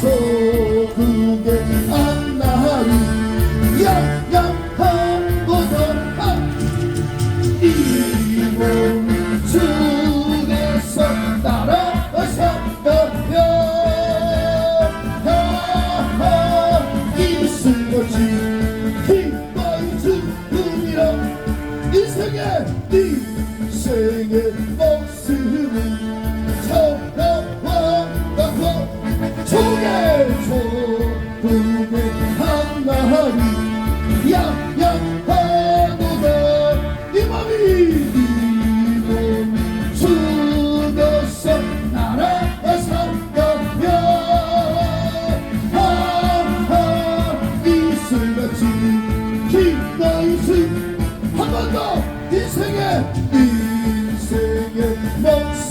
조국의 앞날이 양양하고도 이몸 죽에서 날아가셨다면 하하 이승거지 기꺼이 죽으리라 인생의 인생의 목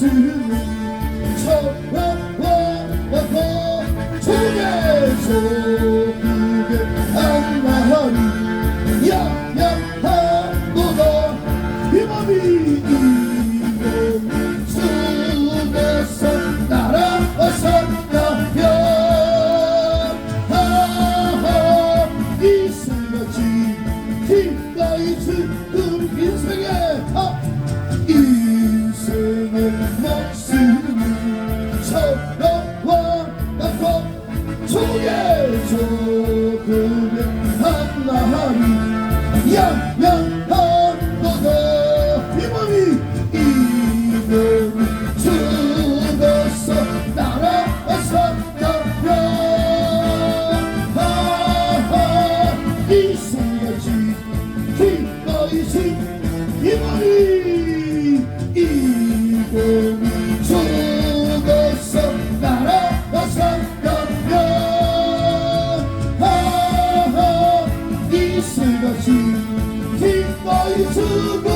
목숨을 천하와 같고 조개 조국의 조개 조금의 한나하니 양양하고도 이 몸이 이 몸이 죽어서 날아갔었다면 하하 glory to God.